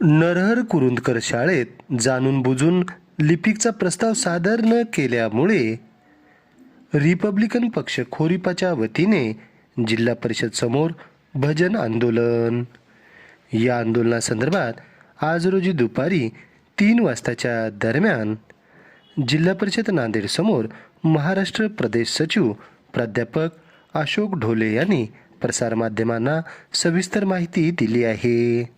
नरहर कुरुंदकर शाळेत जाणून बुजून लिपिकचा प्रस्ताव सादर न केल्यामुळे रिपब्लिकन पक्ष खोरीपाच्या वतीने जिल्हा परिषद समोर भजन आंदोलन. या आंदोलनासंदर्भात आज रोजी दुपारी तीन वाजताच्या दरम्यान जिल्हा परिषद नांदेड समोर महाराष्ट्र प्रदेश सचिव प्राध्यापक अशोक ढोले यांनी प्रसारमाध्यमांना सविस्तर माहिती दिली आहे.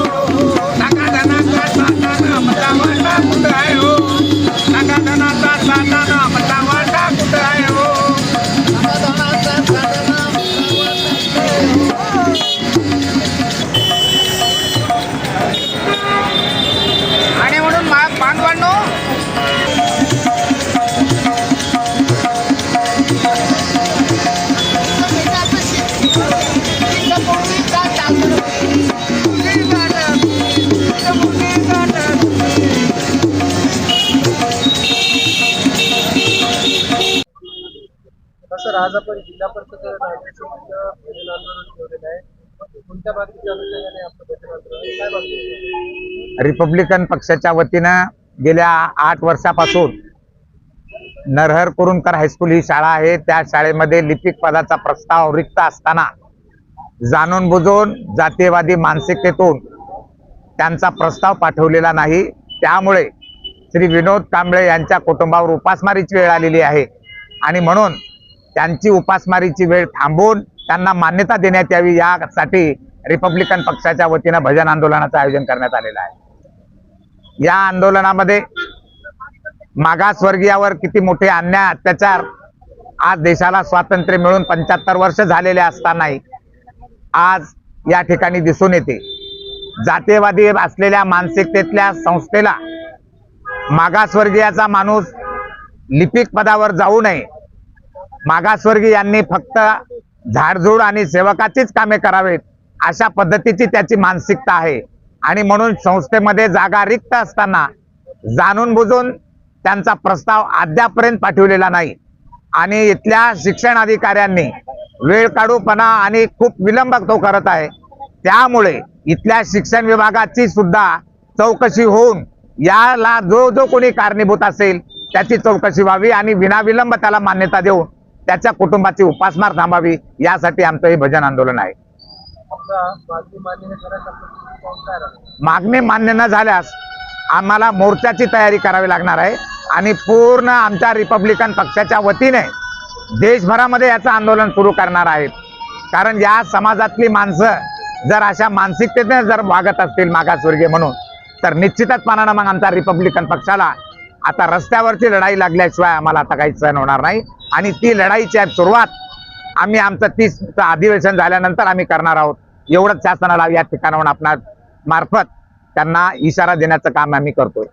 सर आज आपण जिल्हा परिषद रिपब्लिकन पक्षाच्या वतीनं गेल्या आठ वर्षापासून नरहर कुरुंकर हायस्कूल ही शाळा आहे. त्या शाळेमध्ये लिपिक पदाचा प्रस्ताव रिक्त असताना जाणून बुजून जातीयवादी मानसिकतेतून त्यांचा प्रस्ताव पाठवलेला नाही. त्यामुळे श्री विनोद कांबळे यांच्या कुटुंबावर उपासमारीची वेळ आलेली आहे. आणि म्हणून त्यांची उपासमारीची वेळ थांबवून त्यांना मान्यता देण्यात यावी यासाठी रिपब्लिकन पक्षाच्या वतीनं भजन आंदोलनाचं आयोजन करण्यात आलेलं आहे. या आंदोलनामध्ये मागासवर्गीयावर किती मोठे अन्याय अत्याचार आज देशाला स्वातंत्र्य मिळून पंच्याहत्तर वर्ष झालेले असतानाही आज या ठिकाणी दिसून येते. जातीयवादी असलेल्या मानसिकतेतल्या संस्थेला मागासवर्गीयाचा माणूस लिपिक पदावर जाऊ नये मागासवर्गीयांनी फक्त झाडझूड आणि सेवकाचीच कामे करावेत अशा पद्धतीची त्याची मानसिकता आहे. आणि म्हणून संस्थेमध्ये जागा रिक्त असताना जाणून बुजून त्यांचा प्रस्ताव अद्यापर्यंत पाठवलेला नाही. आणि इथल्या शिक्षण अधिकाऱ्यांनी वेळ काढूपणा आणि खूप विलंब तो करत आहे. त्यामुळे इथल्या शिक्षण विभागाची सुद्धा चौकशी होऊन याला जो जो कोणी कारणीभूत असेल त्याची चौकशी व्हावी आणि विनाविलंब त्याला मान्यता देऊन त्याच्या कुटुंबाची उपासमार थांबावी यासाठी आमचं हे भजन आंदोलन आहे. मागणी मान्य न झाल्यास आम्हाला मोर्चाची तयारी करावी लागणार आहे आणि पूर्ण आमच्या रिपब्लिकन पक्षाच्या वतीने देशभरामध्ये याचं आंदोलन सुरू करणार आहेत. कारण या समाजातली माणसं जर अशा मानसिकतेने जर वागत असतील मागासवर्गीय म्हणून तर निश्चितच पानानं मग आमच्या रिपब्लिकन पक्षाला आता रस्त्यावरची लढाई लागल्याशिवाय आम्हाला आता काही सहन होणार नाही. आणि ती लढाईची सुरुवात आम्ही आमचं तीस अधिवेशन झाल्यानंतर आम्ही करणार आहोत. एवढंच शासनाला या ठिकाणाहून आपणा मार्फत त्यांना इशारा देण्याचं काम आम्ही करतोय.